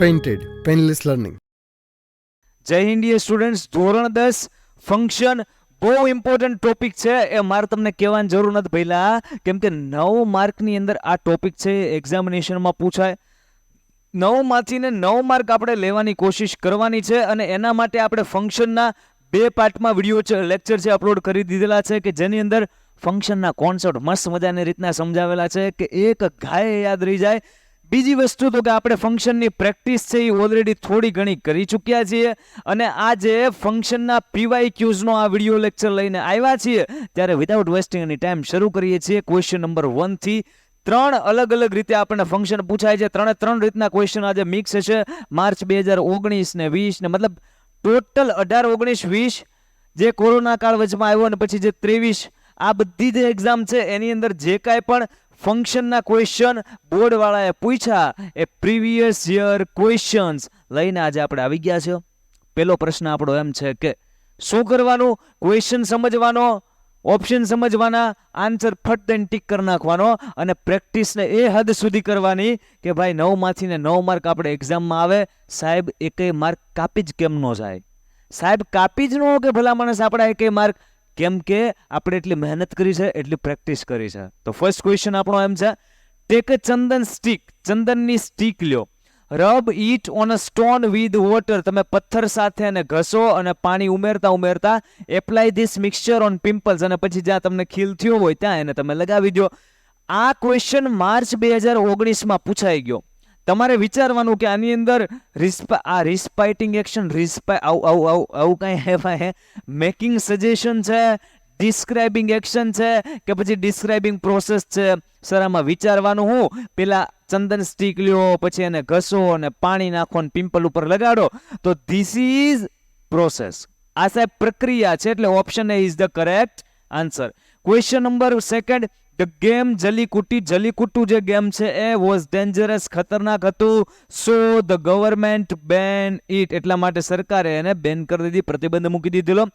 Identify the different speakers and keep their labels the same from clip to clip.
Speaker 1: Painted, painless learning
Speaker 2: જય Hindi students ધોરણ દસ ફંક્શન બહુ ઇમ્પોર્ટન્ટ ટોપિક છે. એ મારે તમને કહેવાની જરૂર નથી પહેલાં કેમ કે નવ માર્કની અંદર આ ટોપિક છે એક્ઝામિનેશનમાં પૂછાય. નવમાંથી ને નવ માર્ક આપણે લેવાની કોશિશ કરવાની છે અને એના માટે આપણે ફંક્શનના બે પાર્ટમાં વીડિયો છે લેક્ચર છે અપલોડ કરી દીધેલા છે કે જેની અંદર ફંક્શનના કોન્સેપ્ટ મસ્ત મજાની રીતના સમજાવેલા છે કે એક ગાય યાદ રહી જાય બીજી વસ્તુ તો કે આપણે ફંક્શનની પ્રેક્ટિસ છે એ ઓલરેડી થોડી ઘણી કરી ચૂક્યા છીએ. અને આજે ફંક્શનના પીવાય ક્યુઝનો આ વીડિયો લેક્ચર લઈને આવ્યા છીએ. ત્યારે વિધાઉટ વેસ્ટિંગ એની ટાઈમ શરૂ કરીએ છીએ ક્વેશ્ચન નંબર વનથી ત્રણ અલગ અલગ રીતે આપણને ફંક્શન પૂછાય છે. ત્રણે ત્રણ રીતના ક્વેશ્ચન આજે મિક્સ છે માર્ચ બે હજાર ઓગણીસ ને વીસ ને મતલબ ટોટલ અઢાર, ઓગણીસ, વીસ જે કોરોના કાળ વચમાં આવ્યો અને પછી જે ત્રેવીસ, આ બધી જે એક્ઝામ છે એની અંદર જે કાંઈ પણ ફંક્શનના ક્વેશ્ચન બોર્ડવાળાએ પૂછ્યા એ પ્રીવિયસ યર ક્વેશ્ચન્સ લઈને આજે આપણે આવી ગયા છે પહેલો પ્રશ્ન આપણો એમ છે કે શું કરવાનું? ક્વેશ્ચન સમજવાનો ઓપ્શન સમજવાના આન્સર ફટ દઈને ટીક કરી નાખવાનો અને પ્રેક્ટિસને એ હદ સુધી કરવાની કે ભાઈ નવમાંથી ને નવ માર્ક આપણે એક્ઝામમાં આવે, સાહેબ, એકેય માર્ક કાપી જ કેમ ન જાય? સાહેબ, કાપી જ ન કે ભલા માણસ આપણા એકેય માર્ક કેમ કે આપણે એટલી મહેનત કરી છે, એટલી પ્રેક્ટિસ કરી છે. તો ફર્સ્ટ ક્વેશ્ચન આપણો એમ છે ટેક અ ચંદન સ્ટીક ચંદનની સ્ટીક લ્યો. Rub it on a stone with water તમે પથ્થર સાથે અને ઘસો અને પાણી ઉમેરતા ઉમેરતા apply this mixture on pimples અને પછી જ્યાં તમને ખીલ થયો હોય ત્યાં એને તમે લગાવી દો. આ ક્વેશ્ચન માર્ચ બે હજાર ઓગણીસમાં પૂછાઈ ગયો. તમારે વિચારવાનું કે આની અંદર રિસ્પા આ રિસ્પાઇટિંગ એક્શન રિસ્પાય આવું આવું આવું આવું કાંઈ હેવાય હે? મેકિંગ સજેશન છે ડિસ્ક્રાઇબિંગ એક્શન છે, કે પછી ડિસ્ક્રાઇબિંગ પ્રોસેસ છે? સર, આમાં વિચારવાનું હું? પેલા ચંદન સ્ટીક લ્યો, પછી એને ઘસો અને પાણી નાખો અને પિમ્પલ ઉપર લગાડો. તો ધીસ ઇઝ પ્રોસેસ આ સાહેબ પ્રક્રિયા છે, એટલે option A is the correct answer question number second the game Jallikattu, Jallikattu જે ગેમ છે એ વોઝ ડેન્જરસ ખતરનાક હતું. So the government ban it એટલા માટે સરકારે એને બેન કરી દીધી, પ્રતિબંધ મૂકી દીધેલો.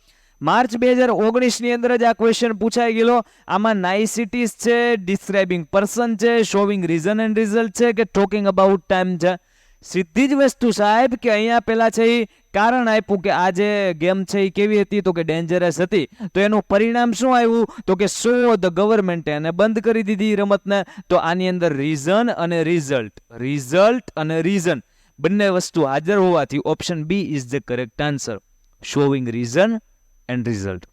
Speaker 2: માર્ચ બે હજાર ઓગણીસની અંદર જ આ ક્વેશ્ચન પૂછાઈ ગયેલો. આમાં નાઇસિટીઝ છે ડિસ્ક્રાઇબિંગ પર્સન છે શોવિંગ રીઝન એન્ડ રિઝલ્ટ છે કે ટોકિંગ અબાઉટ ટાઈમ છે. સીધી જ વસ્તુ સાહેબ કે અહીંયા પેલા છે એ કારણ આપ્યું કે આ જે ગેમ છે એ કેવી હતી તો કે ડેન્જરસ હતી. તો એનું પરિણામ શું આવ્યું? તો કે સો ધ ગવર્મેન્ટે એને બંધ કરી દીધી રમતને. તો આની અંદર રીઝન અને રિઝલ્ટ રિઝલ્ટ અને રીઝન બંને વસ્તુ હાજર હોવાથી option B is the correct answer showing reason and result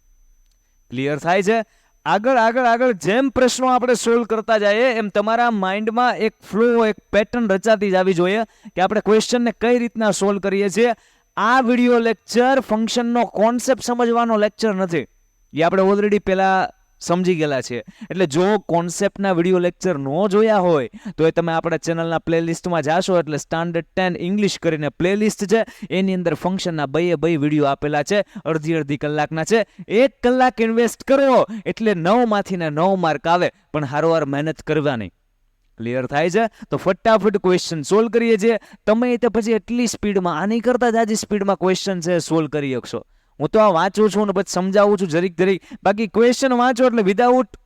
Speaker 2: clear થાય છે? આગળ આગળ આગળ જેમ પ્રશ્નો આપણે સોલ્વ કરતા જઈએ, એમ તમારા માઇન્ડમાં એક ફ્લો એક પેટર્ન રચાતી જ આવી જોઈએ કે આપણે ક્વેશ્ચનને કઈ રીતના સોલ્વ કરીએ છીએ. આ વીડિયો લેક્ચર ફંક્શનનો કોન્સેપ્ટ સમજવાનો લેક્ચર નથી. એ આપણે ઓલરેડી પહેલા સમજી ગયેલા છે. એટલે જો કોન્સેપ્ટના વીડિયો લેક્ચર ન જોયા હોય, તો એ તમે આપણા ચેનલના પ્લેલિસ્ટમાં જાશો. એટલે સ્ટાન્ડર્ડ ટેન ઇંગ્લિશ કરીને પ્લેલિસ્ટ છે. એની અંદર ફંક્શનના બઈએ બઈ વીડિયો આપેલા છે. અડધી અડધી કલાકના છે. એક કલાક ઇન્વેસ્ટ કરો એટલે નવમાંથી ને નવ માર્ક આવે. પણ હારોવાર મહેનત કરવાની ક્લિયર થાય છે? તો ફટાફટ ક્વેશ્ચન સોલ્વ કરીએ છીએ. તમે તે પછી એટલી સ્પીડમાં આની કરતાં જ આજે સ્પીડમાં ક્વેશ્ચન છે સોલ્વ કરી શકશો. હું તો આ વાંચું છું ને પછી સમજાવું છું જરીક જરીક. બાકી ક્વેશ્ચન વાંચો એટલે વિધાઉટ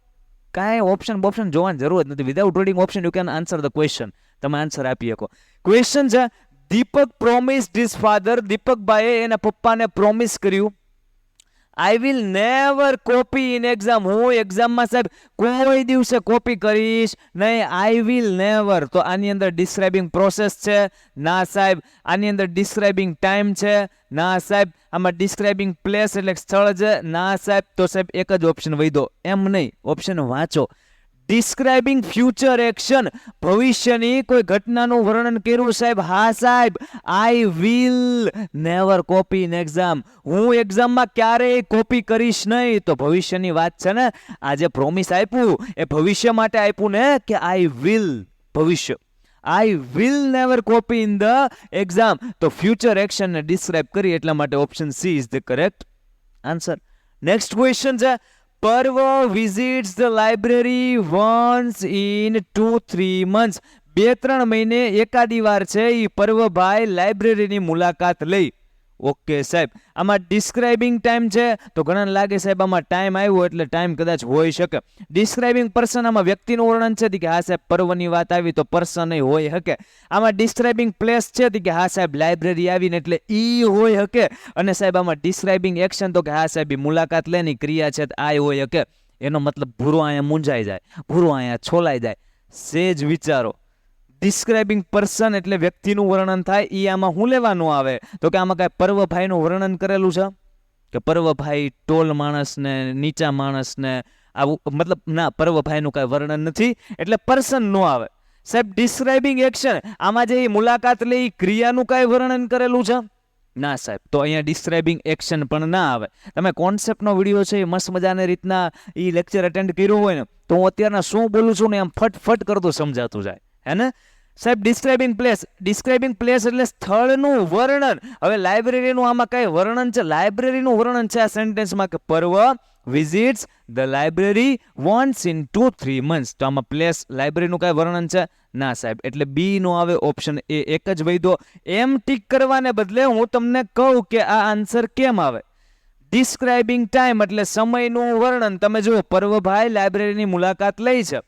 Speaker 2: કાંઈ ઓપ્શન બોપ્શન જોવાની જરૂર જ નથી. Without reading option you can answer the question તમે આન્સર આપી શકો. ક્વેશ્ચન છે દીપક પ્રોમિસ ધિસ ફાધર દીપકભાઈએ એના પપ્પાને પ્રોમિસ કર્યું. I will never copy in exam હું એક્ઝામમાં સાહેબ કોઈ દિવસે કોપી કરીશ નહીં. આઈ વિલ નેવર તો આની અંદર ડિસ્ક્રાઇબિંગ પ્રોસેસ છે. ના સાહેબ. આની અંદર ડિસ્ક્રાઇબિંગ ટાઈમ છે. ના સાહેબ. આમાં ડિસ્ક્રાઇબિંગ પ્લેસ એટલે સ્થળ છે. ના સાહેબ, તો સાહેબ એક જ ઓપ્શન વૈદો એમ નહીં ઓપ્શન વાંચો. ડિસ્ક્રાઇબિંગ ફ્યુચર એક્શન ભવિષ્યની કોઈ ઘટનાનું વર્ણન કર્યું સાહેબ? હા સાહેબ I will never copy in exam હું એક્ઝામમાં ક્યારેય કોપી કરીશ નહીં. તો ભવિષ્યની વાત છે ને, આજે પ્રોમિસ આપ્યું. એ ભવિષ્ય માટે આપ્યું ને કે આઈ વિલ ભવિષ્ય. I will never copy in the exam તો ફ્યુચર એક્શનને ડિસ્ક્રાઇબ કરી એટલા માટે option C is the correct answer next question છે. Parv visits the library once in two three months બે, ત્રણ મહિને એકાદી વાર છે એ પર્વભાઈ લાઇબ્રેરીની મુલાકાત લઈ. ઓકે સાહેબ, આમાં ડિસ્ક્રાઇબિંગ ટાઈમ છે, તો ઘણાને લાગે સાહેબ આમાં ટાઈમ આવ્યો એટલે ટાઈમ કદાચ હોઈ શકે. ડિસ્ક્રાઇબિંગ પર્સન આમાં વ્યક્તિનું વર્ણન છે કે હા સાહેબ, પર્વની વાત આવી તો પર્સન હોય શકે. આમાં ડિસ્ક્રાઇબિંગ પ્લેસ છે કે હા સાહેબ લાઇબ્રેરી આવીને એટલે ઈ હોય શકે. અને સાહેબ આમાં ડિસ્ક્રાઇબિંગ એક્શન તો કે હા સાહેબ મુલાકાત લેની ક્રિયા છે આય હોઈ શકે. એનો મતલબ ભૂરો અહીંયા મૂંઝાઈ જાય, ભૂરો અહીંયા છોલાઈ જાય. સેજ વિચારો. ડિસ્ક્રાઇબિંગ પર્સન એટલે વ્યક્તિનું વર્ણન થાય એ આમાં શું લેવાનું આવે? તો કે આમાં કાંઈ પર્વભાઈનું વર્ણન કરેલું છે? કે પર્વભાઈ ટોલ માણસને, નીચા માણસને, આવું, મતલબ ના, પર્વભાઈનું કાંઈ વર્ણન નથી, એટલે પર્સન નો આવે. સાહેબ ડિસ્ક્રાઇબિંગ એક્શન આમાં જે મુલાકાત લે એ ક્રિયાનું કાંઈ વર્ણન કરેલું છે? ના, સાહેબ, તો અહીંયા ડિસ્ક્રાઇબિંગ એક્શન પણ ના આવે. તમે કોન્સેપ્ટનો વીડિયો છે એ મસ્ત મજાની રીતના એ લેક્ચર અટેન્ડ કર્યું હોય ને, તો હું અત્યારના શું બોલું છું ને એમ ફટફટ કરતું સમજાતું જાય. હે ને સાહેબ ડિસ્ક્રાઇબિંગ પ્લેસ ડિસ્ક્રાઇબિંગ પ્લેસ એટલે સ્થળનું વર્ણન. હવે લાઇબ્રેરીનું આમાં કઈ વર્ણન છે? લાઇબ્રેરીનું વર્ણન છે આ સેન્ટેન્સમાં કે Parv visits the library once in two three months તો આમાં પ્લેસ લાઇબ્રેરીનું કાંઈ વર્ણન છે? ના, સાહેબ. એટલે બી આવે ઓપ્શન એ એક જ વૈધો. એમ ટીક કરવાને બદલે હું તમને કહું કે આ આન્સર કેમ આવે? ડિસ્ક્રાઇબિંગ ટાઈમ એટલે સમયનું વર્ણન. તમે જુઓ પર્વભાઈ લાઇબ્રેરીની મુલાકાત લઈ છે.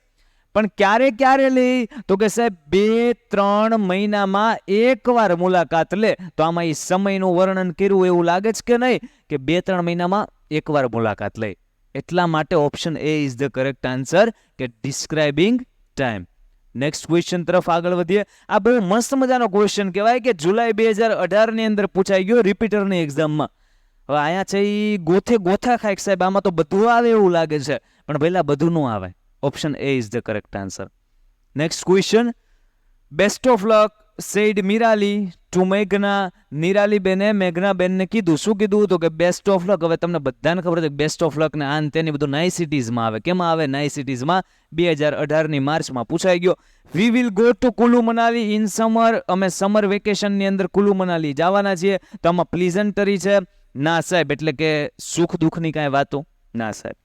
Speaker 2: પણ ક્યારે ક્યારે લે તો કે સાહેબ, બે, ત્રણ મહિનામાં એકવાર મુલાકાત લે. તો આમાં એ સમયનું વર્ણન કર્યું એવું લાગે છે કે નહીં? કે બે, ત્રણ મહિનામાં એકવાર મુલાકાત લે એટલા માટે option A is the correct answer કે ડિસ્ક્રાઇબિંગ ટાઈમ નેક્સ્ટ ક્વેશ્ચન તરફ આગળ વધીએ. આ બહુ મસ્ત મજાનો ક્વેશ્ચન કહેવાય કે જુલાઈ બે હજાર અઢારની અંદર પૂછાઈ ગયો રિપીટરની એક્ઝામમાં હવે અહીંયા છે એ ગોથે ગોથા ખાય સાહેબ, આમાં તો બધું આવે એવું લાગે છે. પણ પહેલાં બધું ન આવે. Option A is the correct answer next question best of luck said Mirali to મેઘના Nirali બેને મેઘના બેનને કીધું શું કીધું તો કે બેસ્ટ ઓફ લક હવે તમને બધાને ખબર છે બેસ્ટ ઓફ લક ને આન તેની બધું નાઇસિટીઝમાં આવે. કેમાં આવે? નાઇસિટીઝમાં બે હજાર અઢારની માર્ચમાં પૂછાઈ ગયો. We will go to Kullu Manali in summer અમે સમર વેકેશનની અંદર કુલુ મનાલી જવાના છીએ. તો આમાં પ્લીઝન્ટરી છે. ના, સાહેબ, એટલે કે સુખ દુઃખની કાંઈ વાતો. ના, સાહેબ.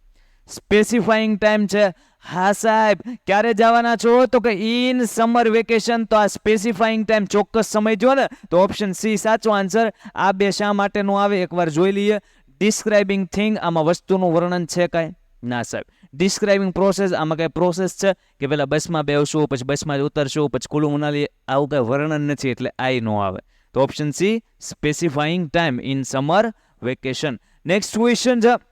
Speaker 2: સ્પેસિફાઈંગ ટાઈમ છે. હા, સાહેબ, ક્યારે જવાના છો? તો કે ઇન સમર વેકેશન, તો આ સ્પેસિફાઈંગ ટાઈમ ચોક્કસ સમય જો ને, તો ઓપ્શન સી સાચો આન્સર આ બે શા માટેનું આવે? એકવાર જોઈ લઈએ. ડિસ્ક્રાઇબિંગ થિંગ આમાં વસ્તુનું વર્ણન છે કાંઈ? ના, સાહેબ. ડિસ્ક્રાઇબિંગ પ્રોસેસ આમાં કઈ પ્રોસેસ છે? કે પહેલાં બસમાં બેસવું, પછી બસમાં જ ઉતરશું, પછી ખુલ્લું મનાલી આવું કંઈ વર્ણન નથી, એટલે આઈ નો આવે. તો option C specifying time in summer vacation next question છે.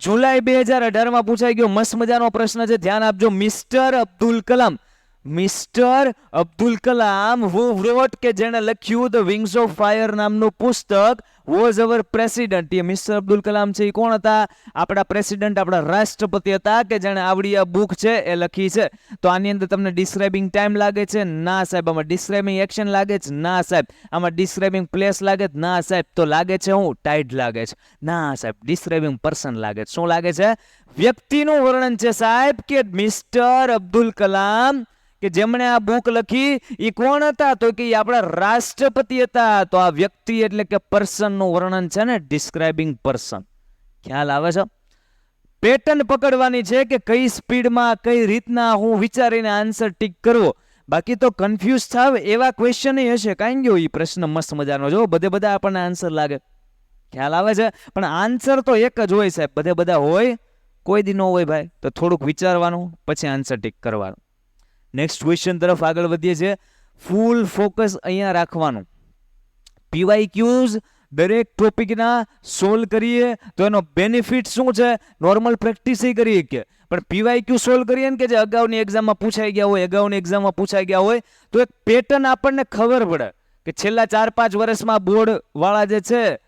Speaker 2: જુલાઈ બે હજાર અઢારમાં પૂછાઈ ગયો. મસ્ત મજાનો પ્રશ્ન છે. ધ્યાન આપજો. Mister Abdul Kalam mister Abdul Kalam who wrote કે જેણે લખ્યું ધ વિંગ્સ ઓફ ફાયર નામનું પુસ્તક વોઝ અવર પ્રેસિડન્ટ એ મિસ્ટર અબ્દુલ કલામ છે, એ કોણ હતા? આપણા પ્રેસિડન્ટ આપણા રાષ્ટ્રપતિ હતા કે જેણે આવડી આ બુક છે, એ લખી છે? તો આની અંદર તમને ડિસ્ક્રાઇબિંગ ટાઈમ લાગે છે? ના, સાહેબ. આમાં ડિસ્ક્રાઇબિંગ એક્શન લાગે છે? ના, સાહેબ. આમાં ડિસ્ક્રાઇબિંગ પ્લેસ લાગે છે? ના, સાહેબ. તો લાગે છે હું? ટાઈડ લાગે છે. ના, સાહેબ. ડિસ્ક્રાઇબિંગ પર્સન લાગે છે. શું લાગે છે? વ્યક્તિનું વર્ણન છે, સાહેબ, કે મિસ્ટર અબ્દુલ કલામ કે જેમણે આ બુક લખી એ કોણ હતા? તો કે આપણા રાષ્ટ્રપતિ હતા. તો આ વ્યક્તિ એટલે કે પર્સનનું વર્ણન છે ને ડિસ્ક્રાઇબિંગ પર્સન ખ્યાલ આવે છે? પેટર્ન પકડવાની છે કે કઈ સ્પીડમાં કઈ રીતના હું વિચારીને આન્સર ટીક કરવો. બાકી તો કન્ફ્યુઝ થાવ એવા ક્વેશ્ચન હશે. કાંઈ ગયો એ પ્રશ્ન મસ્ત મજાનો? જો બધે બધા આપણને આન્સર લાગે. ખ્યાલ આવે છે? પણ આન્સર તો એક જ હોય સાહેબ. બધે બધા હોય? કોઈ દી ન હોય ભાઈ. તો થોડુંક વિચારવાનું, પછી આન્સર ટીક કરવાનું. નેક્સ્ટ ક્વેશ્ચન તરફ આગળ વધીએ છીએ. ફૂલ ફોકસ અહીંયા રાખવાનું. પીવાય ક્યુઝ દરેક ટોપિકના સોલ્વ કરીએ તો એનો બેનિફિટ શું છે? નોર્મલ પ્રેક્ટિસ કરીએ કે. પણ પીવાય ક્યુ સોલ્વ કરીએ ને કે જે અગાઉની એક્ઝામમાં પૂછાઈ ગયા હોય, અગાઉની એક્ઝામમાં પૂછાઈ ગયા હોય, તો એક પેટર્ન આપણને ખબર પડે કે છેલ્લા ચાર પાંચ વર્ષમાં બોર્ડ વાળા જે છે,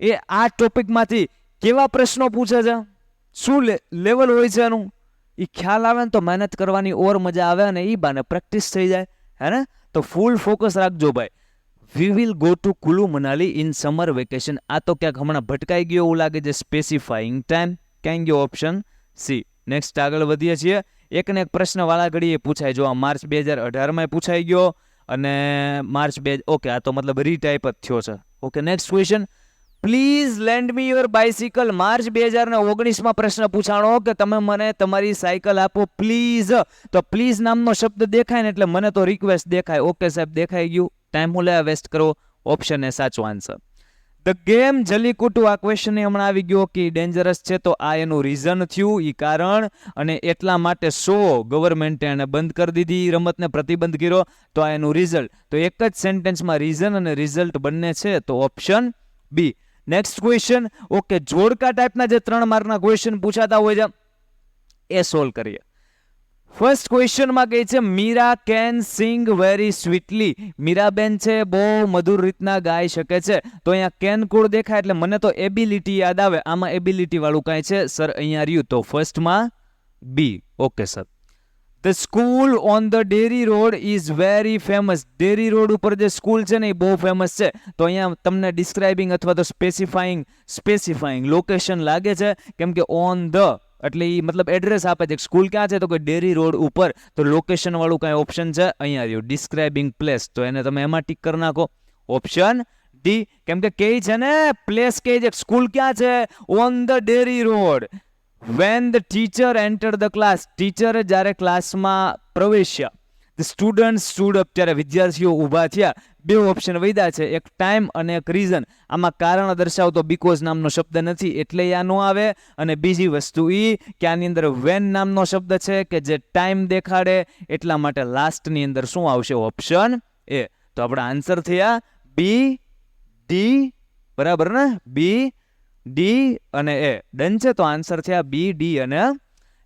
Speaker 2: એ આ ટોપિકમાંથી કેવા પ્રશ્નો પૂછે છે? શું લેવલ હોય છે એનું? એ ખ્યાલ આવે ને તો મહેનત કરવાની ઓર મજા આવે અને એ બાને પ્રેક્ટિસ થઈ જાય, હે ને? તો ફૂલ ફોકસ રાખજો ભાઈ. We will go to Kullu Manali in summer vacation આ તો ક્યાંક હમણાં ભટકાઈ ગયો એવું લાગે છે સ્પેસિફાઈંગ ટાઈમ ક્યાં ગયો ઓપ્શન સી નેક્સ્ટ આગળ વધીએ છીએ. એક ને એક પ્રશ્ન વાળા ઘડીએ પૂછાય. જો આ માર્ચ બે હજાર અઢારમાં પૂછાઈ ગયો અને માર્ચ બે, ઓકે, આ તો મતલબ રીટાઈપ જ થયો છે. Okay next question please lend me your bicycle March બે હજાર ને ઓગણીસમાં પ્રશ્ન પૂછાણો કે તમે મને તમારી સાયકલ આપો પ્લીઝ તો પ્લીઝ નામનો શબ્દ દેખાય ને એટલે મને તો રિક્વેસ્ટ દેખાય. ઓકે સાહેબ, દેખાઈ ગયું. ટાઈમ હું લેવા વેસ્ટ કરો? ઓપ્શન એ સાચો આન્સર ધ ગેમ જલીકુટુ આ ક્વેશ્ચન હમણાં આવી ગયો કે ડેન્જરસ છે તો આ એનું રીઝન થયું એ કારણ. અને એટલા માટે સો ગવર્મેન્ટે એને બંધ કરી દીધી રમતને પ્રતિબંધ કર્યો. તો આ એનું રિઝલ્ટ તો એક જ સેન્ટેન્સમાં રીઝન અને રિઝલ્ટ બંને છે. તો option B next question okay જોડકા ટાઈપના જે ત્રણ માર્કના ક્વેશ્ચન પૂછાતા હોય છે, એ સોલ્વ કરીએ. ફર્સ્ટ ક્વેશ્ચનમાં કહે છે, Meera can sing very sweetly Miraben છે, બહુ મધુર રીતના ગાઈ શકે છે. તો અહીંયા કેન કોડ દેખાય? એટલે મને તો એબિલિટી યાદ આવે. આમાં એબિલિટી વાળું કાંઈ છે? સર અહીંયા રહ્યું. તો ફર્સ્ટમાં B okay sir the school on the dairy road is very famous dairy road ઉપર જે સ્કૂલ છે ને, એ બહુ ફેમસ છે. તો અહીંયા તમને ડિસ્ક્રાઇબિંગ અથવા તો સ્પેસિફાઈંગ સ્પેસિફાઈંગ લોકેશન લાગે છે. કેમ કે ઓન ધ એટલે એ મતલબ એડ્રેસ આપે છે. સ્કૂલ ક્યાં છે તો કે ડેરી રોડ ઉપર. તો લોકેશન વાળું કાંઈ ઓપ્શન છે? અહીંયા રહ્યું. ડિસ્ક્રાઇબિંગ પ્લેસ તો એને તમે એમાં ટીક કરી નાખો. ઓપ્શન ડી કેમ કે કે છે ને પ્લેસ કે છે. સ્કૂલ ક્યાં છે? On the dairy road when the teacher enter the class ટીચરે જ્યારે ક્લાસમાં પ્રવેશ્યા ધ સ્ટુડન્ટ સ્ટુડ અપ ત્યારે વિદ્યાર્થીઓ ઊભા થયા. બે ઓપ્શન વૈદા છે, એક ટાઈમ અને એક રીઝન આમાં કારણ દર્શાવતો બીકોઝ નામનો શબ્દ નથી, એટલે આ નો આવે. અને બીજી વસ્તુ એ કે આની અંદર વેન નામનો શબ્દ છે કે જે ટાઈમ દેખાડે, એટલા માટે લાસ્ટની અંદર શું આવશે? ઓપ્શન એ તો આપણા આન્સર થયા બી ડી બરાબર ને? બી ડી અને એ ડન છે તો આન્સર થયા બી ડી અને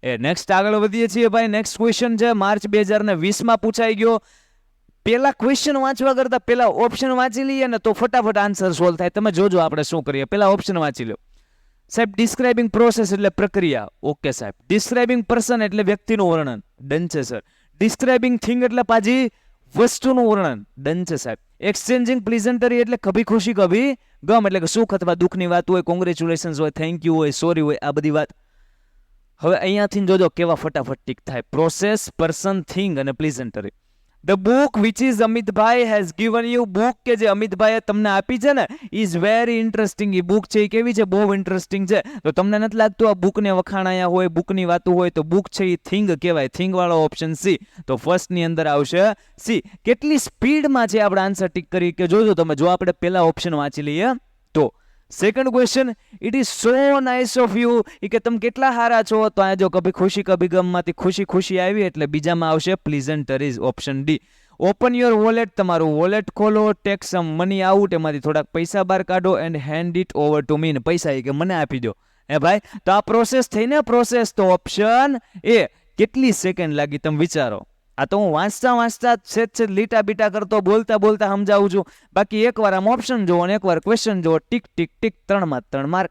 Speaker 2: એ નેક્સ્ટ આગળ વધીએ છીએ ભાઈ. નેક્સ્ટ ક્વેશ્ચન છે. માર્ચ બે હજાર ને વીસમાં પૂછાઈ ગયો. પેલા ક્વેશ્ચન વાંચવા કરતા પેલા ઓપ્શન વાંચી લઈએ ને તો ફટાફટ આન્સર સોલ્વ થાય. તમે જોજો આપણે શું કરીએ. પેલા ઓપ્શન વાંચી લો. સાહેબ ડિસ્ક્રાઇબિંગ પ્રોસેસ એટલે પ્રક્રિયા. ઓકે સાહેબ. ડિસ્ક્રાઇબિંગ પર્સન એટલે વ્યક્તિનું વર્ણન. ડન છે સર ડિસ્ક્રાઇબિંગ થિંગ એટલે પાછી વસ્તુનું વર્ણન. ડન છે, સાહેબ. એક્સચેન્જિંગ પ્લીઝન્ટરી એટલે કભી ખુશી, કભી ગમ એટલે કે સુખ અથવા દુઃખની વાત હોય કોંગ્રેચ્યુલેશન્સ હોય થેન્ક યુ હોય સોરી હોય, આ બધી વાત. હવે અહીંયાથી જોજો કેવા ફટાફટ ટીક થાય. પ્રોસેસ પર્સન થિંગ અને પ્રેઝન્ટરી ધ બુક વિચ ઇઝ અમિતભાઈ હેઝ ગિવન યુ બુક કે જે અમિતભાઈએ તમને આપી છે ને ઇઝ વેરી ઇન્ટરેસ્ટિંગ એ બુક છે એ કેવી છે? બહુ ઇન્ટરેસ્ટિંગ છે. તો તમને નથી લાગતું આ બુકને વખાણાયા હોય બુકની વાતો હોય, તો બુક છે એ થિંગ કહેવાય થિંગ વાળો ઓપ્શન સી તો ફર્સ્ટની અંદર આવશે સી કેટલી સ્પીડમાં છે? આપણે આન્સર ટીક કરી કે જોજો તમે, જો આપણે પહેલા ઓપ્શન વાંચી લઈએ, તો second question it is so nice of you એ કે તમે કેટલા સારા છો? તો આ જો કભી ખુશી, કભી ગમમાંથી ખુશી ખુશી આવી એટલે બીજામાં આવશે pleasantries option D open your wallet તમારું વોલેટ ખોલો ટેક સમ મની આઉટ એમાંથી થોડાક પૈસા બહાર કાઢો and hand it over to mean પૈસા એ કે મને આપી દો. હે ભાઈ? તો આ પ્રોસેસ થઈને પ્રોસેસ તો ઓપ્શન એ કેટલી સેકન્ડ લાગી તમે વિચારો? આ તો હું વાંચતા વાંચતા છેદ છેદ લીટા બીટા કરતો બોલતા બોલતા સમજાવું છું. બાકી એકવાર આમ ઓપ્શન જુઓ અને એકવાર ક્વેશ્ચન જુઓ, ટીક ટીક ટીક, ત્રણમાં ત્રણ માર્ક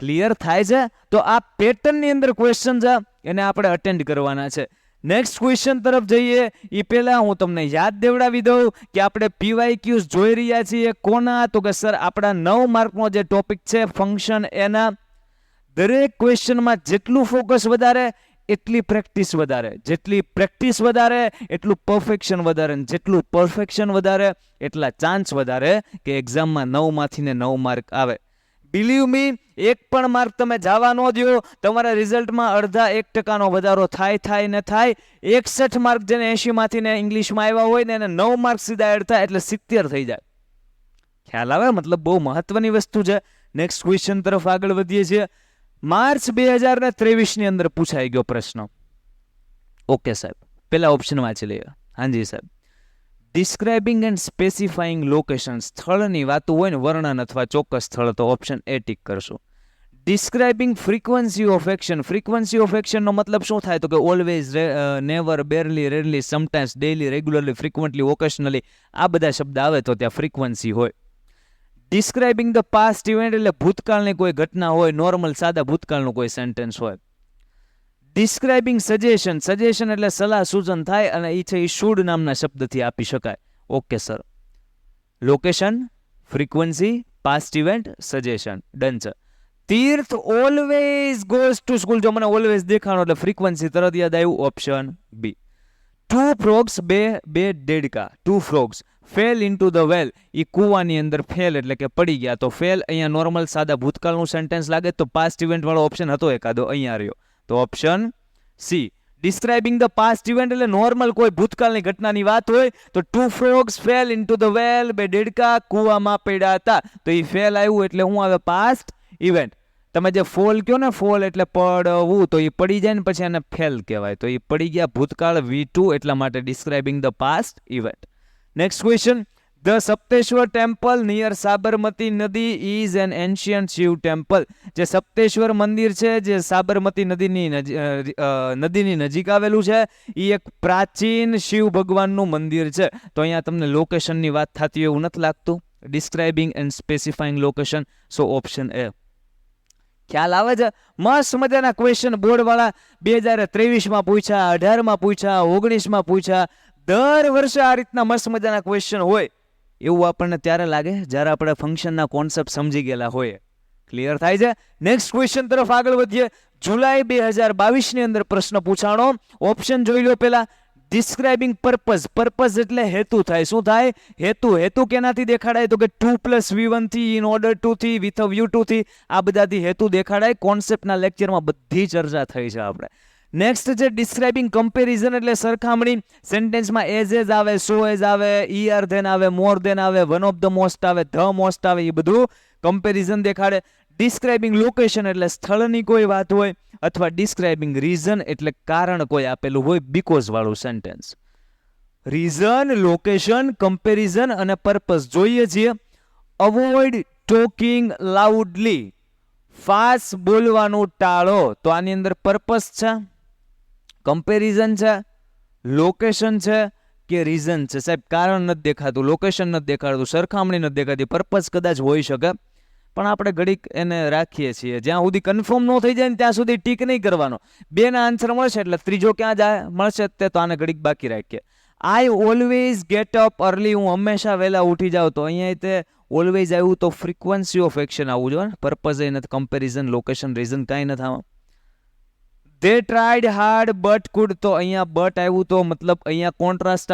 Speaker 2: ક્લિયર થાય છે? તો આ પેટર્નની અંદર ક્વેશ્ચન છે, એને આપણે અટેન્ડ કરવાના છે. નેક્સ્ટ ક્વેશ્ચન તરફ જઈએ. એ પહેલાં હું તમને યાદ દેવડાવી દઉં કે આપણે પીવાય ક્યુઝ જોઈ રહ્યા છીએ. કોના? તો કે સર, આપણા નવ માર્કનો જે ટોપિક છે ફંક્શન એના. દરેક ક્વેશ્ચનમાં જેટલું ફોકસ વધારે એટલી પ્રેક્ટિસ વધારે. જેટલી પ્રેક્ટિસ વધારે, એટલું પરફેક્શન વધારે. અને જેટલું પરફેક્શન વધારે, એટલા ચાન્સ વધારે કે એક્ઝામમાં નવમાંથી ને નવ માર્ક આવે. બિલીવ મી એક પણ માર્ક તમે જવા ન દો તમારા રિઝલ્ટમાં અડધા એક ટકાનો વધારો થાય થાય ને થાય. એકસઠ માર્ક જેને એંશીમાંથી ને ઇંગ્લિશમાં આવ્યા હોય ને એને નવ માર્ક સીધા એડ થાય એટલે સિત્તેર થઈ જાય. ખ્યાલ આવે? મતલબ બહુ મહત્વની વસ્તુ છે. નેક્સ્ટ ક્વેશ્ચન તરફ આગળ વધીએ છીએ. માર્ચ બે હજાર ને ત્રેવીસની અંદર પૂછાઈ ગયો પ્રશ્ન. ઓકે સાહેબ. પેલા ઓપ્શન વાંચી લઈએ. હાજી, સાહેબ. ડિસ્ક્રાઇબિંગ એન્ડ સ્પેસિફાઈંગ લોકેશન સ્થળની વાતો હોય ને વર્ણન અથવા ચોક્કસ સ્થળ, તો ઓપ્શન એ ટીક કરશું. Describing frequency of action frequency of એક્શનનો મતલબ શું થાય? તો કે always never barely rarely sometimes daily regularly frequently occasionally આ બધા શબ્દ આવે તો ત્યાં ફ્રીક્વન્સી હોય. ડિસ્ક્રાઇબિંગ ધ પાસ્ટ ઇવેન્ટ એટલે ભૂતકાળની કોઈ ઘટના હોય નોર્મલ સાદા ભૂતકાળનું કોઈ સેન્ટેન્સ હોય. ડિસ્ક્રાઇબિંગ સજેશન સજેશન એટલે સલાહ, સૂચન થાય અને એ છે એ શુડ નામના શબ્દથી આપી શકાય. Okay sir location frequency past event suggestion done છે Tirth always goes to school જો મને ઓલવેઝ દેખાણો, એટલે ફ્રીક્વન્સી તરત યાદ આવ્યું ઓપ્શન બી ટુ ફ્રોગ્સ બે બે ડેડકા two frogs fell into the well એ કૂવાની અંદર ફેલ એટલે કે પડી ગયા. તો ફેલ અહીંયા નોર્મલ સાદા ભૂતકાળનું સેન્ટેન્સ લાગે તો પાસ્ટ ઇવેન્ટવાળો ઓપ્શન હતો એકાદો. અહીંયા રહ્યો. તો option C describing the past event એટલે નોર્મલ કોઈ ભૂતકાળની ઘટનાની વાત હોય તો two frogs fell into the well બે દેડકા કૂવામાં પડ્યા હતા. તો એ ફેલ આવ્યું એટલે હું આવે પાસ્ટ ઇવેન્ટ તમે જે ફોલ કહો ને, ફોલ એટલે પડવું તો એ પડી જાય ને પછી એને ફેલ કહેવાય. તો એ પડી ગયા ભૂતકાળ વી ટુ એટલા માટે describing the past event next question the Sapteshwar temple near Sabarmati નદી is an ancient Shiva temple જે સપ્તેશ્વર મંદિર છે, જે સાબરમતી નદીની નદીની નજીક આવેલું છે એ એક પ્રાચીન શિવ ભગવાનનું મંદિર છે. તો અહીંયા તમને લોકેશનની વાત થતી એવું નથી લાગતું? Describing and specifying location so option A ખ્યાલ આવે છે? મસ્ત મજાના ક્વેશ્ચન બોર્ડવાળા બે હજાર ત્રેવીસમાં પૂછ્યા, અઢારમાં પૂછ્યા, ઓગણીસમાં પૂછ્યા. દર વર્ષે આ રીતના મસ્ત મજાના ક્વેશ્ચન હોય. એવું આપણને ત્યારે લાગે જ્યારે આપણે ફંક્શનના કોન્સેપ્ટ સમજી ગયેલા હોઈએ. ક્લિયર થાય છે? નેક્સ્ટ ક્વેશ્ચન તરફ આગળ વધીએ. જુલાઈ બે હજાર બાવીસની અંદર પ્રશ્ન પૂછાણો. ઓપ્શન જોઈ લો પહેલા. ડિસ્ક્રાઇબિંગ પર્પઝ પર્પઝ એટલે હેતુ થાય. શું થાય? હેતુ. હેતુ કેનાથી દેખાડાય? તો કે ટુ પ્લસ વી વનથી ઇન ઓર્ડર ટુથી વિથ વ્યૂ ટુથી આ બધાથી હેતુ દેખાડાય. કોન્સેપ્ટના લેક્ચરમાં બધી ચર્ચા થઈ છે આપણે. નેક્સ્ટ છે ડિસ્ક્રાઇબિંગ કમ્પેરિઝન એટલે સરખામણી. સેન્ટેન્સમાં એઝ એઝ આવે સો એઝ આવે ઈ આર ધેન આવે મોર ધેન આવે વન ઓફ ધ મોસ્ટ આવે ધ મોસ્ટ આવે, એ બધું કમ્પેરિઝન દેખાડે. ડિસ્ક્રાઇબિંગ લોકેશન એટલે સ્થળની કોઈ વાત હોય અથવા ડિસ્ક્રાઇબિંગ રીઝન એટલે કારણ કોઈ આપેલું હોય બિકોઝવાળું સેન્ટેન્સ રીઝન લોકેશન કમ્પેરિઝન અને પર્પઝ જોઈએ છીએ. અવોઇડ ટોકિંગ લાઉડલી ફાસ્ટ બોલવાનું ટાળો. તો આની અંદર પર્પઝ છે? કમ્પેરિઝન છે? લોકેશન છે? કે રીઝન છે? સાહેબ, કારણ નથી દેખાતું લોકેશન નથી દેખાડતું, સરખામણી નથી દેખાતી પર્પઝ કદાચ હોઈ શકે. પણ આપણે ઘડીક એને રાખીએ છીએ. જ્યાં સુધી કન્ફર્મ ન થઈ જાય ને ત્યાં સુધી ટીક નહીં કરવાનો. બેના આન્સર મળશે એટલે ત્રીજો ક્યાં જાય મળશે તે તો આને ઘડીક બાકી રાખીએ. I always get up early હું હંમેશા વહેલા ઉઠી જાઉં. તો અહીંયા તે ઓલવેઝ આવ્યું તો ફ્રિકવન્સી ઓફ એક્શન આવવું જોઈએ પર્પઝ એ નથી કમ્પેરિઝન લોકેશન રીઝન કાંઈ નથી આમાં. They tried hard but could તો અહીંયા બટ આવ્યું તો મતલબ અહીંયા કોન્ટ્રાસ્ટ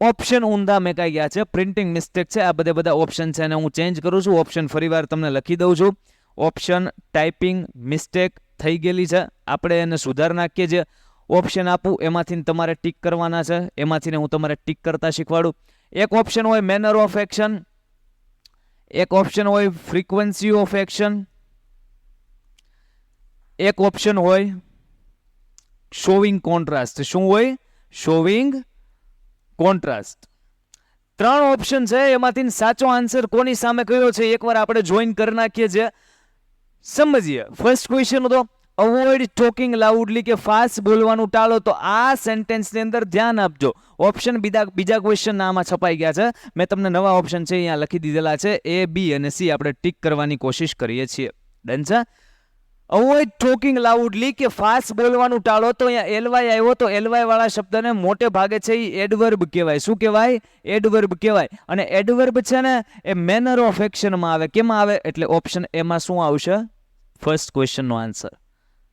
Speaker 2: ઓપ્શન ઊંધા મેકાઈ ગયા છે. પ્રિન્ટિંગ મિસ્ટેક છે. આ બધે બધા ઓપ્શન છે અને હું ચેન્જ કરું છું. ઓપ્શન ફરીવાર તમને લખી દઉં છું. ઓપ્શન ટાઈપિંગ મિસ્ટેક થઈ ગયેલી છે. આપણે એને સુધાર નાખીએ જે ઓપ્શન આપું. એમાંથી તમારે ટીક કરવાના છે. એમાંથી હું તમારે ટીક કરતા શીખવાડું. એક ઓપ્શન હોય મેનર ઓફ એક્શન એક ઓપ્શન હોય ફ્રીક્વન્સી ઓફ એક્શન એક ઓપ્શન હોય શોવિંગ કોન્ટ્રાસ્ટ શું હોય? Showing contrast. ત્રણ ઓપ્શન છે, એમાંથી સાચો આન્સર કોની સામે કયો છે, એકવાર આપણે જોઈન કરી નાખીએ છીએ. સમજીએ. ફર્સ્ટ ક્વેશ્ચન હતો અવોઇડ ટોકિંગ લાઉડલી કે ફાસ્ટ બોલવાનું ટાળો, તો આ સેન્ટેન્સની અંદર ધ્યાન આપજો. ઓપ્શન બીજા બીજા ક્વેશ્ચન આમાં છપાઈ ગયા છે. મેં તમને નવા ઓપ્શન છે, અહીંયા લખી દીધેલા છે એ બી અને સી આપણે ટીક કરવાની કોશિશ કરીએ છીએ. ડન છે? અવોઇડ ટોકિંગ લાઉડલી કે ફાસ્ટ બોલવાનું ટાળો. તો અહીંયા એલવાય આવ્યો તો એલવાય વાળા શબ્દને મોટે ભાગે છે એ એડવર્બ કહેવાય. શું કહેવાય? એડવર્બ કહેવાય. અને એડવર્બ છે ને એ મેનર ઓફ એક્શનમાં આવે. કેમાં આવે? એટલે ઓપ્શન એમાં શું આવશે? ફર્સ્ટ ક્વેશ્ચનનો આન્સર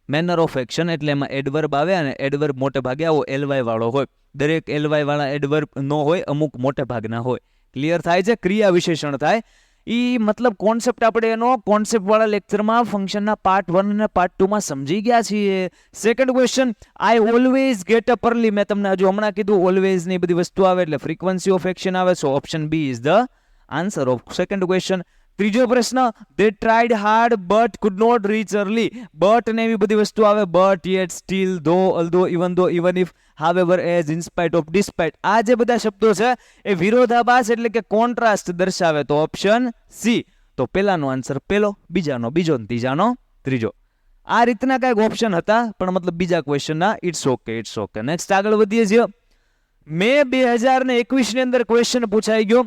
Speaker 2: મેનર ઓફ એક્શન એટલે એમાં એડવર્બ આવે અને એડવર્બ મોટે ભાગે આવો એલવાય વાળો હોય. દરેક એલવાય વાળા એડવર્બ ન હોય, અમુક મોટે ભાગના હોય. ક્લિયર થાય છે? ક્રિયા વિશેષણ થાય. ઈ મતલબ કોન્સેપ્ટ આપણે એનો કોન્સેપ્ટવાળા લેક્ચરમાં ફંક્શનના પાર્ટ વન અને પાર્ટ ટુમાં સમજી ગયા છીએ. Second question I always get up early મેં તમને હજુ હમણાં કીધું ઓલવેઝની બધી વસ્તુ આવે એટલે ફ્રીક્વન્સી ઓફ એક્શન આવે so option B is the answer of second question ત્રીજો પ્રશ્ન they tried hard but could not reach early but ને એવી બધી વસ્તુ આવે but yet still though although even though even if however as in spite of despite આ જે બધા શબ્દો છે, એ વિરોધાભાસ એટલે કે કોન્ટ્રાસ્ટ દર્શાવે. તો ઓપ્શન સી તો પહેલાનો આન્સર પહેલો, બીજાનો, બીજો ને ત્રીજાનો, ત્રીજો. આ રીતના કાંઈક ઓપ્શન હતા, પણ મતલબ બીજા ક્વેશ્ચનના it's okay it's okay next આગળ વધીએ છીએ. મે બે હજાર ને એકવીસની અંદર ક્વેશ્ચન પૂછાઈ ગયો.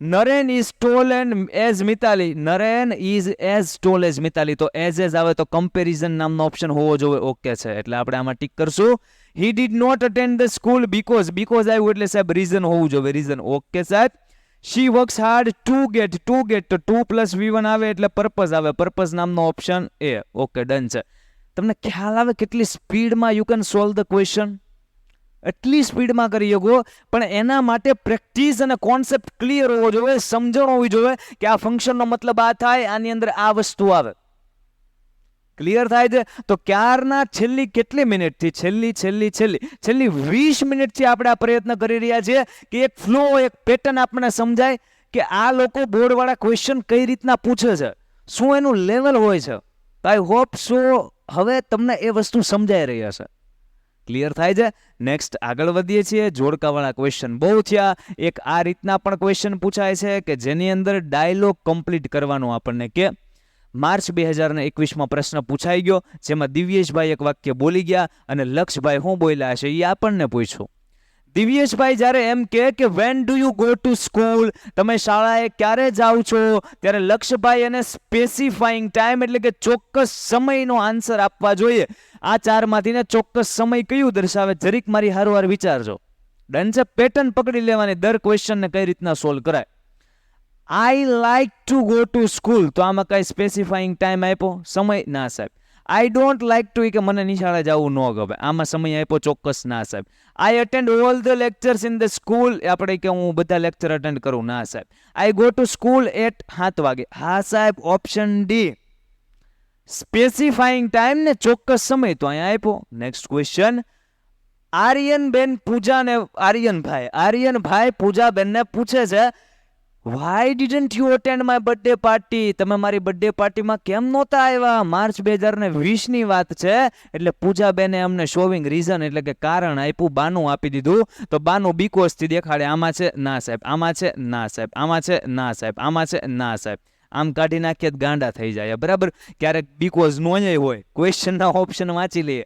Speaker 2: Naren is tall and as Mitali Naren is as tall as Mitali તો એઝ એઝ આવે તો કમ્પેરિઝન નામનો ઓપ્શન હોવો જોઈએ. ઓકે છે. એટલે આપણે આમાં ટીક કરશું. He did not attend the school because because આવ્યું એટલે સાહેબ રીઝન હોવું જોઈએ. રીઝન ઓકે સાહેબ. She works hard to get to get તો ટુ પ્લસ વી વન આવે એટલે પર્પઝ આવે. પર્પઝ નામનો ઓપ્શન એ ઓકે ડન છે. તમને ખ્યાલ આવે કેટલી સ્પીડમાં you can solve the question એટલી સ્પીડમાં કરી શકો. પણ એના માટે પ્રેક્ટિસ અને કોન્સેપ્ટ ક્લિયર હોવો જોઈએ, સમજણ હોવી જોઈએ કે આ ફંક્શનનો મતલબ આ થાય, આની અંદર આ વસ્તુ આવે. ક્લિયર થાય છે? તો ક્યારના છેલ્લી કેટલી મિનિટથી, છેલ્લી છેલ્લી છેલ્લી છેલ્લી વીસ મિનિટથી આપણે આ પ્રયત્ન કરી રહ્યા છીએ કે એક ફ્લો એક પેટર્ન આપણને સમજાય કે આ લોકો બોર્ડવાળા ક્વેશ્ચન કઈ રીતના પૂછે છે? શું એનું લેવલ હોય છે? આઈ હોપ સો હવે તમને એ વસ્તુ સમજાઈ રહી હશે. ક્લિયર થાય છે. નેક્સ્ટ આગળ વધીએ છીએ. જોડકાવાળા ક્વેશ્ચન બહુ થયા. એક આ રીતના પણ ક્વેશ્ચન પૂછાય છે કે જેની અંદર ડાયલોગ કમ્પ્લીટ કરવાનો આપણને કે માર્ચ બે હજારને એકવીસમાં પ્રશ્ન પૂછાઈ ગયો, જેમાં દિવ્યેશભાઈ એક વાક્ય બોલી ગયા અને લક્ષભાઈ શું બોલ્યા છે એ આપણને પૂછ્યું. દિવ્યેશભાઈ જ્યારે એમ કહે કે when do you go to school તમે શાળાએ ક્યારે જાઓ છો? ત્યારે લક્ષભાઈ એને સ્પેસિફાઈંગ ટાઈમ એટલે કે ચોક્કસ સમયનો આન્સર આપવા જોઈએ. આ ચારમાંથી ને ચોક્કસ સમય કયું દર્શાવે? જરીક મારી હારોહાર વિચારજો. ડન છે? પેટર્ન પકડી લેવાની દર ક્વેશ્ચનને કઈ રીતના સોલ્વ કરાય? I like to go to school તો આમાં કાંઈ સ્પેસિફાઈંગ ટાઈમ આપ્યો? સમય? ના સાહેબ. આઈ ડોન્ટ લાઈક ટુ કે મને નિશાળે જવું ન ગમે. આમાં સમય આપ્યો ચોક્કસ ના સાહેબ. I attend all the lectures in the school આપણે કે હું બધા લેક્ચર અટેન્ડ કરું. ના સાહેબ. I go to school at સાત વાગે. હા સાહેબ ઓપ્શન ડી સ્પેસિફાઈંગ ટાઈમ ને ચોક્કસ સમય તો અહીંયા આપ્યો. નેક્સ્ટ ક્વેશ્ચન આર્યનબેન પૂજાને, આર્યનભાઈ આર્યનભાઈ પૂજાબેનને પૂછે છે why didn't you attend my birthday party તમે મારી બર્થડે પાર્ટીમાં કેમ નહોતા આવ્યા? માર્ચ બે હજાર ને વીસની વાત છે. એટલે પૂજાબેને અમને શોવિંગ રીઝન એટલે કે કારણ આપ્યું, બાનું આપી દીધું. તો બાનું બીકોસથી દેખાડે, આમાં છે, ના સાહેબ, આમાં છે, ના સાહેબ, આમાં છે, ના સાહેબ, આમાં છે, ના સાહેબ. આમ કાઢી નાખીએ ગાંડા થઈ જાય. બરાબર? ક્યારેક બીકોઝ નો હોય. ક્વેશ્ચનના ઓપ્શન વાંચી લઈએ.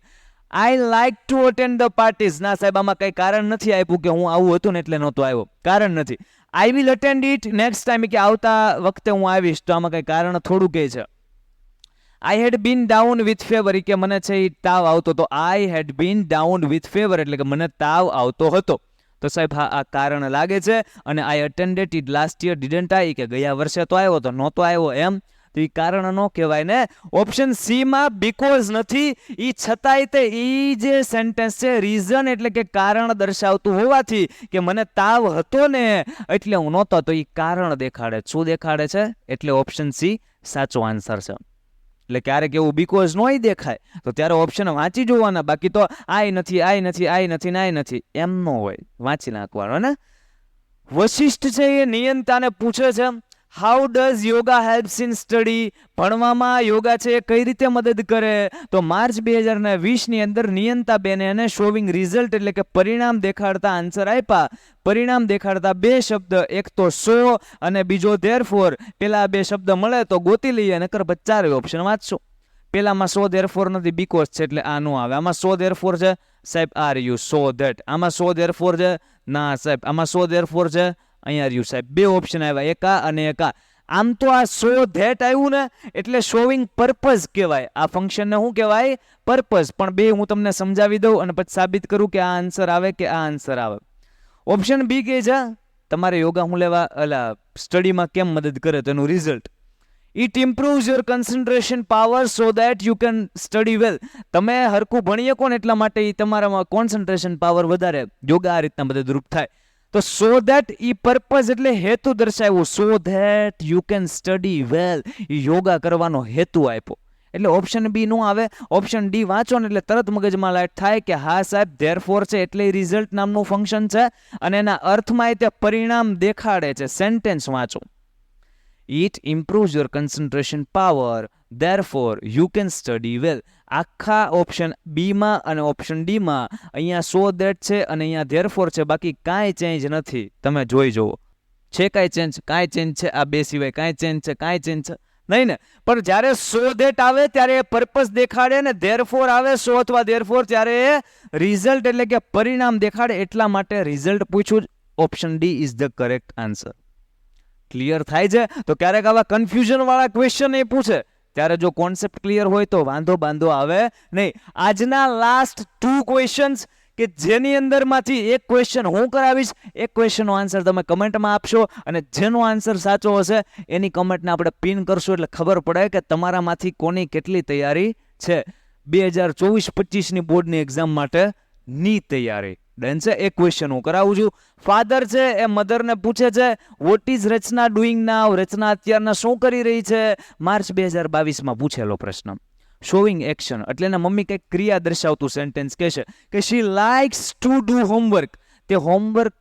Speaker 2: I like to attend the parties ના સાહેબ, આમાં કંઈ કારણ નથી આપ્યું કે હું આવું હતું ને એટલે નહોતો આવ્યો. કારણ નથી. I will attend it next time કે આવતા વખતે હું આવીશ તો આમાં કંઈ કારણ થોડું કે છે. I had been down with fever કે મને છે એ તાવ આવતો તો I had been down with fever એટલે કે મને તાવ આવતો હતો. તો સાહેબ, હા, આ કારણ લાગે છે અને I attended it last year didn't I કે ગયા વર્ષે તો આવ્યો તો નહોતો આવ્યો એમ. તો એ કારણ ન કહેવાય ને. ઓપ્શન સી માં બીકોઝ નથી એ છતાંય તે એ જે સેન્ટેન્સ છે રીઝન એટલે કે કારણ દર્શાવતું હોવાથી કે મને તાવ હતો ને, એટલે હું નહોતો, તો એ કારણ દેખાડે. શું દેખાડે છે? એટલે ઓપ્શન સી સાચો આન્સર છે. એટલે ક્યારેક એવું બીકોઝ નોય દેખાય, તો ત્યારે ઓપ્શન વાંચી જોવાના. બાકી તો આય નથી આય નથી આય નથી ને આય નથી. એમ ન હોય. વાંચી નાખવાનો ને? વશિષ્ઠ છે એ નિયંતાને પૂછે છે how does yoga helps in study ભણવામાં યોગા છે કઈ રીતે મદદ કરે? તો માર્ચ બે હજાર ને વીસની અંદર નિયંતા બેને એને શોવિંગ રિઝલ્ટ એટલે કે પરિણામ દેખાડતા આન્સર આપ્યા. પરિણામ દેખાડતા બે શબ્દ, એક તો સો અને બીજો ધેરફોર પેલા બે શબ્દ મળે તો ગોતી લઈએ નકર પછી ચારે ઓપ્શન વાંચશો. પેલામાં સો ધેરફોર નથી બીકોઝ છે એટલે આ નો આવે. આમાં સો ધેરફોર છે? સાહેબ આર યુ સો ધેટ આમાં સો ધેરફોર છે? ના સાહેબ, આમાં સો ધેરફોર છે? અહીંયા રહ્યું સાહેબ બે ઓપ્શન આવ્યા. એક અને એક આમ તો આ સો ધેટ આવ્યું ને, એટલે શોવિંગ પર્પઝ કહેવાય. આ ફંક્શનને શું કહેવાય? પર્પઝ પણ બે હું તમને સમજાવી દઉં અને પછી સાબિત કરું કે આ આન્સર આવે કે આ આન્સર આવે. ઓપ્શન બી કે જા તમારે યોગા હું લેવા, અલા સ્ટડીમાં કેમ મદદ કરે તેનું result it improves your concentration power so that you can study well તમે હરખું ભણી શકો ને એટલા માટે એ તમારામાં કોન્સન્ટ્રેશન પાવર વધારે. યોગા આ રીતના મદદરૂપ થાય. તો સો દેટ ઈ પર્પઝ એટલે હેતુ દર્શાવ્યું. So that you can study well yoga કરવાનો હેતુ આપ્યો. એટલે ઓપ્શન બી નો આવે. ઓપ્શન ડી વાંચો ને એટલે તરત મગજમાં લાઈટ થાય કે હા સાહેબ ધેરફોર છે, એટલે રિઝલ્ટ નામનું ફંક્શન છે અને એના અર્થમાં તે પરિણામ દેખાડે છે. સેન્ટેન્સ વાંચો. It improve your concentration power therefore you can study well આખા ઓપ્શન બીમાં અને ઓપ્શન ડીમાં. અહીંયા સો દેટ છે અને અહીંયા ધેરફોર છે. બાકી કાંઈ ચેન્જ નથી. તમે જોઈ જુઓ. છે કાંઈ ચેન્જ કાંઈ ચેન્જ છે. આ બે સિવાય કાંઈ ચેન્જ છે, કાંઈ ચેન્જ છે. નહીં ને? પણ જ્યારે સો ધેટ આવે ત્યારે એ પર્પસ દેખાડે ને ધેરફોર આવે સો અથવા ધેરફોર ત્યારે એ રિઝલ્ટ એટલે કે પરિણામ દેખાડે એટલા માટે રિઝલ્ટ પૂછ્યું option D is the correct answer clear થાય છે? તો ક્યારેક આવા કન્ફ્યુઝનવાળા ક્વેશ્ચન એ પૂછે. ત્યારે જો કોન્સેપ્ટ ક્લિયર હોય તો વાંધો બાંધો આવે નહીં. આજના લાસ્ટ ટુ ક્વેશ્ચન્સ કે જેની અંદરમાંથી એક ક્વેશ્ચન હું કરાવીશ, એક ક્વેશ્ચનનો આન્સર તમે કમેન્ટમાં આપશો અને જેનો આન્સર સાચો હશે એની કમેન્ટને આપણે પિન કરશું એટલે ખબર પડે કે તમારામાંથી કોની કેટલી તૈયારી છે. બે હજાર ચોવીસ પચીસની બોર્ડની એક્ઝામ માટેની તૈયારી. ડન છે, એક ક્વેશ્ચન હું કરાવું છું. ફાધર છે, એ મધરને પૂછે છે what is Rachna doing now Rachna અત્યારના શું કરી રહી છે? માર્ચ બે હજાર બાવીસમાં પૂછેલો પ્રશ્ન. શોવિંગ એક્શન એટલે એના મમ્મી કંઈક ક્રિયા દર્શાવતું સેન્ટેન્સ કહેશે કે she likes to do homework તે હોમવર્ક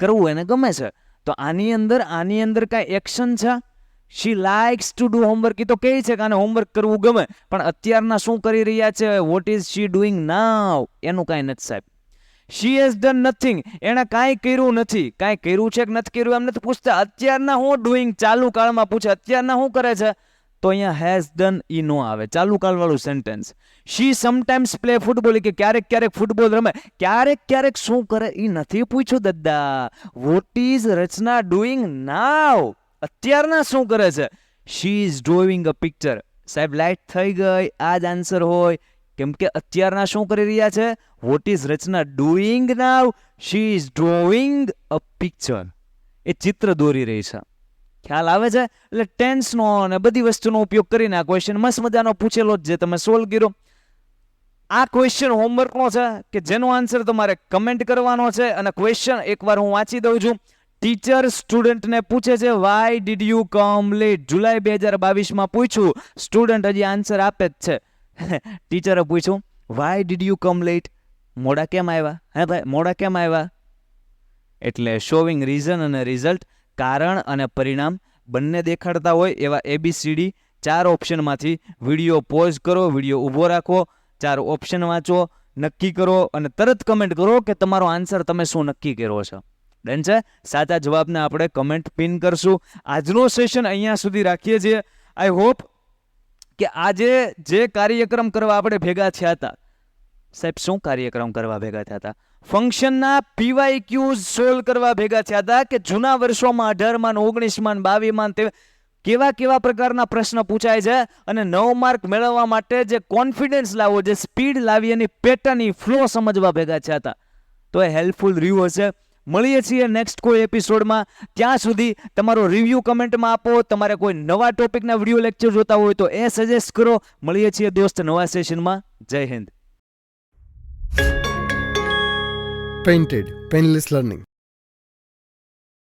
Speaker 2: કરવું એને ગમે છે. તો આની અંદર આની અંદર કાંઈ એક્શન છે? She likes to do homework એ તો કહે છે કે આને હોમવર્ક કરવું ગમે. પણ અત્યારના શું કરી રહ્યા છે? What is she doing now એનું કાંઈ નથી સાહેબ. શી હેઝ ડન નથિંગ એણે કાંઈ કર્યું નથી. કાંઈ કર્યું છે કે નથી કર્યું એમ નથી પૂછતા. અત્યારના હું ડુઈંગ ચાલુ કાળમાં પૂછે. અત્યારના શું કરે છે? તો અહીંયા હેઝ ડન ઈ નો આવે. ચાલુ કાળવાળું sentence she sometimes play football કે ક્યારેક ક્યારેક ફૂટબોલ રમે. ક્યારેક ક્યારેક શું કરે એ નથી પૂછ્યું દદ્દા what is Rachna doing now અત્યારના શું કરે છે? She is drawing a picture સાહેબ લાઈટ થઈ ગઈ. આ જ આન્સર હોય. કેમ કે અત્યારના શું કરી રહ્યા છે? What is Rachna? Doing now she is drawing a picture એ ચિત્ર દોરી રહી છે. ખ્યાલ આવે છે? એટલે ટેન્સનો અને બધી વસ્તુનો ઉપયોગ કરીને આ ક્વેશ્ચન મસ્ત મજાનો પૂછેલો જ જે તમે સોલ્વ કર્યો. આ ક્વેશ્ચન હોમવર્કનો છે કે જેનો આન્સર તમારે કમેન્ટ કરવાનો છે અને ક્વેશ્ચન એકવાર હું વાંચી દઉં છું. ટીચર સ્ટુડન્ટને પૂછે છે why did you come late જુલાઈ બે હજાર બાવીસમાં પૂછ્યું. સ્ટુડન્ટ હજી આન્સર આપે જ છે. ટીચરે પૂછ્યું why did you come late મોડા કેમ આવ્યા? હે ભાઈ, મોડા કેમ આવ્યા? એટલે શોવિંગ રીઝન અને રિઝલ્ટ કારણ અને પરિણામ બંને દેખાડતા હોય એવા એબીસીડી ચાર ઓપ્શનમાંથી વીડિયો પોઝ કરો વીડિયો ઊભો રાખો, ચાર ઓપ્શન વાંચો, નક્કી કરો અને તરત કમેન્ટ કરો કે તમારો આન્સર તમે શું નક્કી કર્યો છે. ડન છે, સાચા જવાબને આપણે કમેન્ટ પિન કરશું. આજનો સેશન અહીંયા સુધી રાખીએ છીએ. આઈ હોપ કે આજે જે કાર્યક્રમ કરવા આપણે ભેગા થયા હતા, સાહેબ, શું કાર્યક્રમ કરવા ભેગા થયા હતા? ફંક્શનના પીવાય ક્યુઝ સોલ્વ કરવા ભેગા થયા હતા કે જૂના વર્ષોમાં અઢારમાં ઓગણીસમાં બાવીસમાં તે કેવા કેવા પ્રકારના પ્રશ્ન પૂછાય છે અને નવ માર્ક મેળવવા માટે જે કોન્ફિડન્સ લાવવો, જે સ્પીડ લાવી એની પેટર્ન ફ્લો સમજવા ભેગા થયા હતા. તો એ હેલ્પફુલ રહ્યું હશે. મળીએ છીએ નેક્સ્ટ કોઈ એપિસોડમાં ત્યાં સુધી તમારો રિવ્યૂ કમેન્ટમાં આપો. તમારે કોઈ નવા ટોપિકના વીડિયો લેક્ચર જોતા હોય તો એ સજેસ્ટ કરો. મળીએ છીએ દોસ્ત નવા સેશનમાં જય હિન્દ.
Speaker 1: Painted painless Learning.